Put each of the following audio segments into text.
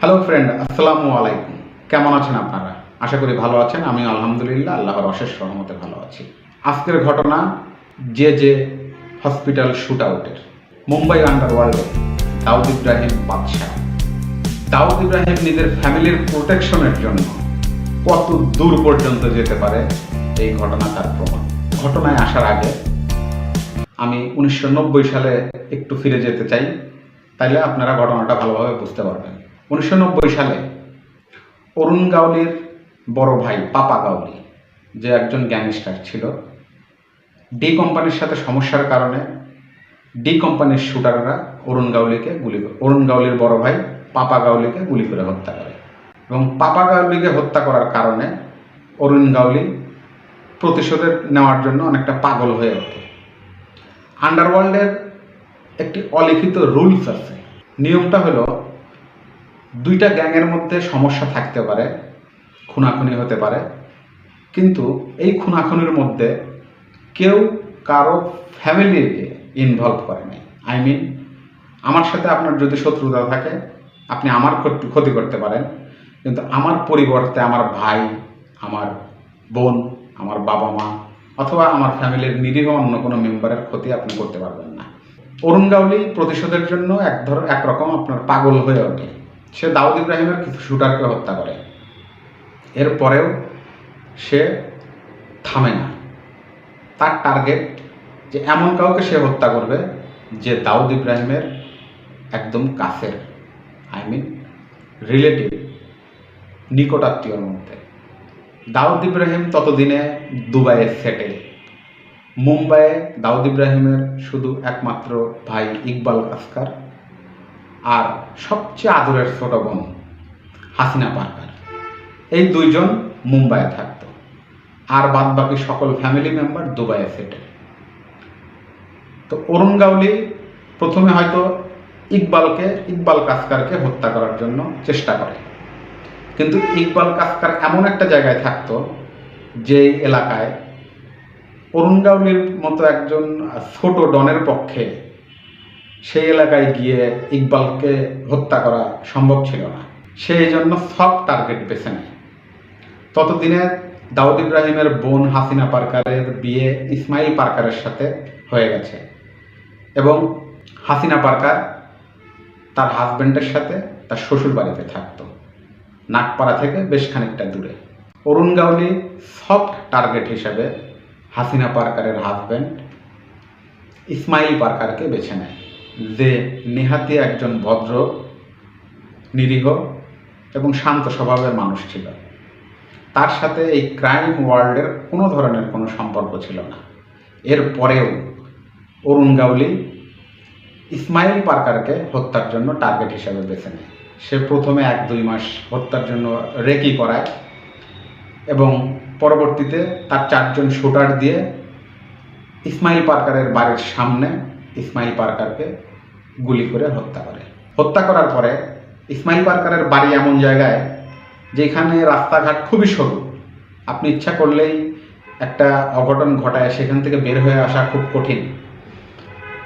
Hello friend আসসালামু আলাইকুম। কেমন আছেন আপনারা? আশা করি ভালো আছেন। আমি আলহামদুলিল্লাহ আল্লাহর অশেষ রহমতে ভালো আছি। আজকের ঘটনা যে যে হসপিটাল শুট আউটের মুম্বাই আন্ডারওয়ার্ল্ডে দাউদ ইব্রাহিম বাদশাহ। দাউদ ইব্রাহিম নিজের ফ্যামিলির প্রোটেকশনের জন্য কত দূর পর্যন্ত যেতে পারে এই ঘটনা তার প্রমাণ। ঘটনায় আসার আগে আমি উনিশশো নব্বই সালে একটু ফিরে যেতে চাই। তাইলে আপনারা ঘটনাটা ভালোভাবে বুঝতে পারবেন। উনিশশো নব্বই সালে অরুণ গাউলির বড় ভাই পাপা গাউলি, যে একজন গ্যাংস্টার ছিল ডি কোম্পানির সাথে সমস্যার কারণে ডি কোম্পানির শুটাররা অরুণ গাউলিকে গুলি করে, অরুণ গাউলির বড় ভাই পাপা গাউলিকে গুলি করে হত্যা করে। এবং পাপা গাউলিকে হত্যা করার কারণে অরুণ গাউলি প্রতিশোধের নেওয়ার জন্য অনেকটা পাগল হয়ে ওঠে। আন্ডারওয়ার্ল্ডের একটি অলিখিত রুলস আছে। নিয়মটা হলো দুইটা গ্যাংয়ের মধ্যে সমস্যা থাকতে পারে, খুনাখুনি হতে পারে। কিন্তু এই খুনাখুনির মধ্যে কেউ কারও ফ্যামিলিকে ইনভলভ করে নাই। আই মিন আমার সাথে আপনার যদি শত্রুতা থাকে, আপনি আমার ক্ষতি করতে পারেন। কিন্তু আমার পরিবর্তে আমার ভাই, আমার বোন, আমার বাবা মা, অথবা আমার ফ্যামিলির নিরীহ অন্য কোনো মেম্বারের ক্ষতি আপনি করতে পারবেন না। অরুণ গাউলি প্রতিশোধের জন্য এক ধর একরকম আপনার পাগল হয়ে ওঠে। সে দাউদ ইব্রাহিমের কিছু শুটারকে হত্যা করে। এরপরেও সে থামে না। তার টার্গেট যে এমন কাউকে সে হত্যা করবে যে দাউদ ইব্রাহিমের একদম কাছের আই মিন রিলেটিভ নিকটাত্মীয়র মধ্যে। দাউদ ইব্রাহিম ততদিনে দুবাইয়ে সেটেল মুম্বাইয়ে দাউদ ইব্রাহিমের শুধু একমাত্র ভাই ইকবাল কাসকার আর সবচেয়ে আদরের ছোট বোন হাসিনা পার্কার। এই দুইজন মুম্বাইয়ে থাকতো। আর বাদ বাকি সকল ফ্যামিলি মেম্বার দুবাইয়ে সেটেল তো অরুণ গাউলি প্রথমে হয়তো ইকবালকে, ইকবাল কাসকারকে হত্যা করার জন্য চেষ্টা করে। কিন্তু ইকবাল কাসকার এমন একটা জায়গায় থাকতো যে এলাকায় অরুণ গাউলির মতো একজন ছোট ডনের পক্ষে সেই এলাকায় গিয়ে ইকবালকে হত্যা করা সম্ভব ছিল না। সেই জন্য সব টার্গেট বেছে নেয়। ততদিনে দাউদ ইব্রাহিমের বোন হাসিনা পার্কারের বিয়ে ইসমাইল পার্কারের সাথে হয়ে গেছে এবং হাসিনা পার্কার তার হাজব্যান্ডের সাথে তার শ্বশুর বাড়িতে থাকতো। নাগপাড়া থেকে বেশ খানিকটা দূরে। অরুণ গাউলি সফট টার্গেট হিসাবে হাসিনা পার্কারের হাজব্যান্ড ইসমাইল পার্কারকে বেছে নেয়। যে নেহাতি একজন ভদ্র, নিরীহ এবং শান্ত স্বভাবের মানুষ ছিল। তার সাথে এই ক্রাইম ওয়ার্ল্ডের কোনো ধরনের কোনো সম্পর্ক ছিল না। এর পরেও অরুণ গাউলি ইসমাইল পার্কারকে হত্যার জন্য টার্গেট হিসেবে বেছে নেয়। সে প্রথমে এক দুই মাস হত্যার জন্য রেকি করায় এবং পরবর্তীতে তার চারজন শুটার দিয়ে ইসমাইল পার্কারের বাড়ির সামনে ইসমাইল পার্কারকে গুলি করে হত্যা করে। হত্যা করার পরে ইসমাইল পার্কারের বাড়ি এমন জায়গায় যেখানে রাস্তাঘাট খুবই সরু। আপনি ইচ্ছা করলেই একটা অঘটন ঘটায় সেখান থেকে বের হয়ে আসা খুব কঠিন।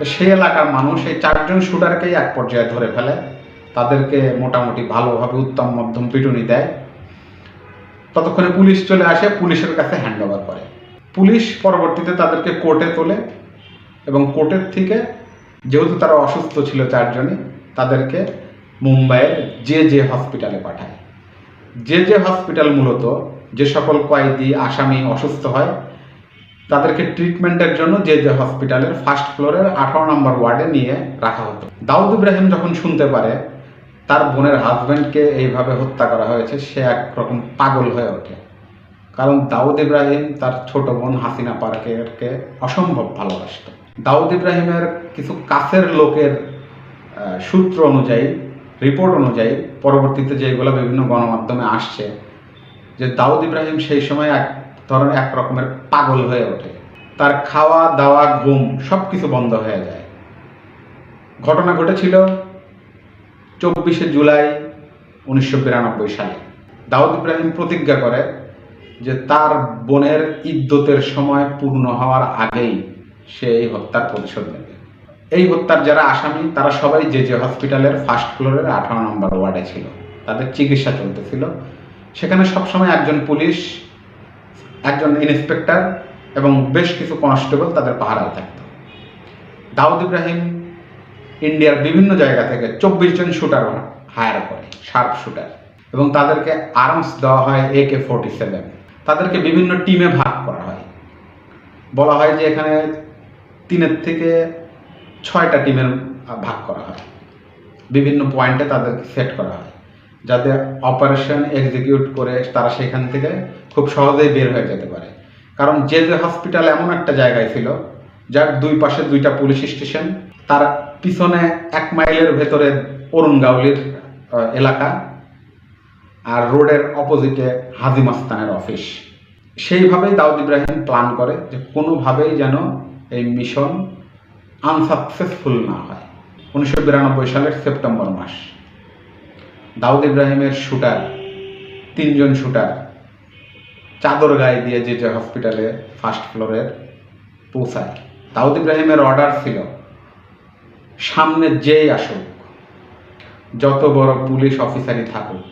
সেই এলাকার মানুষ, এই চারজন শুটারকেই এক পর্যায়ে ধরে ফেলে। তাদেরকে মোটামুটি ভালোভাবে উত্তম মধ্যম পিটুনি দেয়। ততক্ষণে পুলিশ চলে আসে, পুলিশের কাছে হ্যান্ড করে। পুলিশ পরবর্তীতে তাদেরকে কোর্টে তোলে এবং কোর্টের থেকে যেহেতু তারা অসুস্থ ছিল চারজনই, তাদেরকে মুম্বাইয়ের যে যে হসপিটালে পাঠায়। যে যে হসপিটাল মূলত, যে সকল কয়েদি, আসামি অসুস্থ হয়, তাদেরকে ট্রিটমেন্টের জন্য যে যে হসপিটালের ফার্স্ট ফ্লোরের আঠারো নম্বর ওয়ার্ডে নিয়ে রাখা হতো। দাউদ ইব্রাহিম যখন শুনতে পারে, তার বোনের হাজব্যান্ডকে এইভাবে হত্যা করা হয়েছে, সে একরকম পাগল হয়ে ওঠে। কারণ দাউদ ইব্রাহিম তার ছোট বোন হাসিনা পার্কেরকে অসম্ভব ভালোবাসত। দাউদ ইব্রাহিমের কিছু কাছের লোকের সূত্র অনুযায়ী রিপোর্ট অনুযায়ী, পরবর্তীতে যেগুলো বিভিন্ন গণমাধ্যমে আসছে, যে দাউদ ইব্রাহিম সেই সময় এক ধরনের এক রকমের পাগল হয়ে ওঠে। তার খাওয়া, দাওয়া, ঘুম সব কিছু বন্ধ হয়ে যায়। ঘটনা ঘটেছিল চব্বিশে জুলাই উনিশশো বিরানব্বই সালে। দাউদ ইব্রাহিম প্রতিজ্ঞা করে যে তার বোনের ইদ্যতের সময় পূর্ণ হওয়ার আগেই সে এই হত্যার প্রতিশোধ নেবে। এই হত্যার যারা আসামি, তারা সবাই যে যে হসপিটালের ফার্স্ট ফ্লোরের আঠারো নম্বর ওয়ার্ডে ছিল। তাদের চিকিৎসা চলতেছিল। সেখানে সবসময় একজন পুলিশ, একজন ইন্সপেক্টর এবং বেশ কিছু কনস্টেবল তাদের পাহারায় থাকত। দাউদ ইব্রাহিম ইন্ডিয়ার বিভিন্ন জায়গা থেকে চব্বিশ জন শুটার হায়ার করে, শার্প শুটার এবং তাদেরকে আর্মস দেওয়া হয় এ কে ফোর্টি সেভেন। তাদেরকে বিভিন্ন টিমে ভাগ করা হয়। বলা হয় যে এখানে তিনের থেকে ছয়টা টিমের ভাগ করা হয়। বিভিন্ন পয়েন্টে তাদেরকে সেট করা হয়। যাতে অপারেশন এক্সিকিউট করে তারা সেখান থেকে খুব সহজেই বের হয়ে যেতে পারে। কারণ যে যে হসপিটাল এমন একটা জায়গায় ছিল, যার দুই পাশে দুইটা পুলিশ স্টেশন, তার পিছনে এক মাইলের ভেতরে অরুণ গাউলির এলাকা আর রোডের অপোজিটে হাজি মাস্তানের অফিস। সেইভাবেই দাউদ ইব্রাহিম প্ল্যান করে যে কোনোভাবেই যেন এই মিশন আনসাকসেসফুল না হয়। উনিশশো বিরানব্বই সালের সেপ্টেম্বর মাস। দাউদ ইব্রাহিমের শুটার তিনজন শুটার চাদর গায়ে দিয়ে যে যে হসপিটালে ফার্স্ট ফ্লোরের পৌঁছায়। দাউদ ইব্রাহিমের অর্ডার ছিল, সামনে যেই আসুক, যত বড় পুলিশ অফিসারই থাকুক,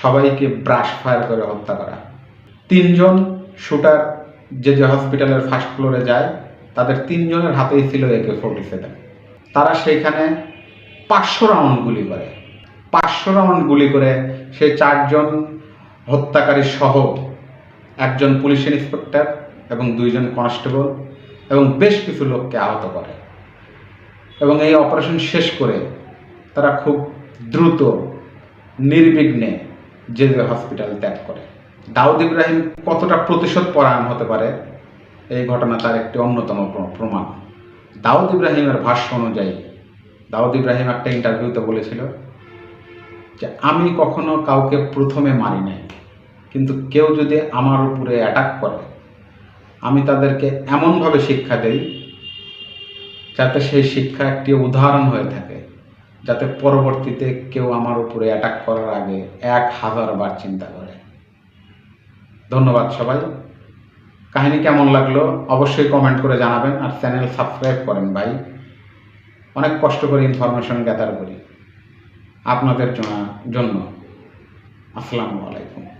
সবাইকে ব্রাশ ফায়ার করে হত্যা করা। তিনজন শুটার যে যে হসপিটালের ফার্স্ট ফ্লোরে যায় তাদের তিনজনের হাতেই ছিল একে ফোর্টি সেভেন। তারা সেইখানে পাঁচশো রাউন্ড গুলি করে। পাঁচশো রাউন্ড গুলি করে সেই চারজন হত্যাকারী সহ একজন পুলিশ ইন্সপেক্টর এবং দুইজন কনস্টেবল এবং বেশ কিছু লোককে আহত করে। এবং এই অপারেশন শেষ করে তারা খুব দ্রুত, নির্বিঘ্নে যে হসপিটাল ত্যাগ করে। দাউদ ইব্রাহিম কতটা প্রতিশোধ পরায়ণ হতে পারে এই ঘটনা তার একটি অন্যতম প্রমাণ। দাউদ ইব্রাহিমের ভাষ্য অনুযায়ী, দাউদ ইব্রাহিম একটা ইন্টারভিউতে বলেছিল যে, আমি কখনো কাউকে প্রথমে মারি নাই, কিন্তু কেউ যদি আমার উপরে অ্যাটাক করে, আমি তাদেরকে এমনভাবে শিক্ষা দেই যাতে সেই শিক্ষা একটি উদাহরণ হয়ে থাকে, যাতে পরবর্তীতে কেউ আমার উপরে অ্যাটাক করার আগে এক হাজার বার চিন্তা করে। ধন্যবাদ সবাই। কাহিনী কেমন লাগল অবশ্যই কমেন্ট করে জানাবেন আর চ্যানেল সাবস্ক্রাইব করেন ভাই। অনেক কষ্ট করে ইনফরমেশন গ্যাদার করি আপনাদের জন্য। আসসালামু আলাইকুম।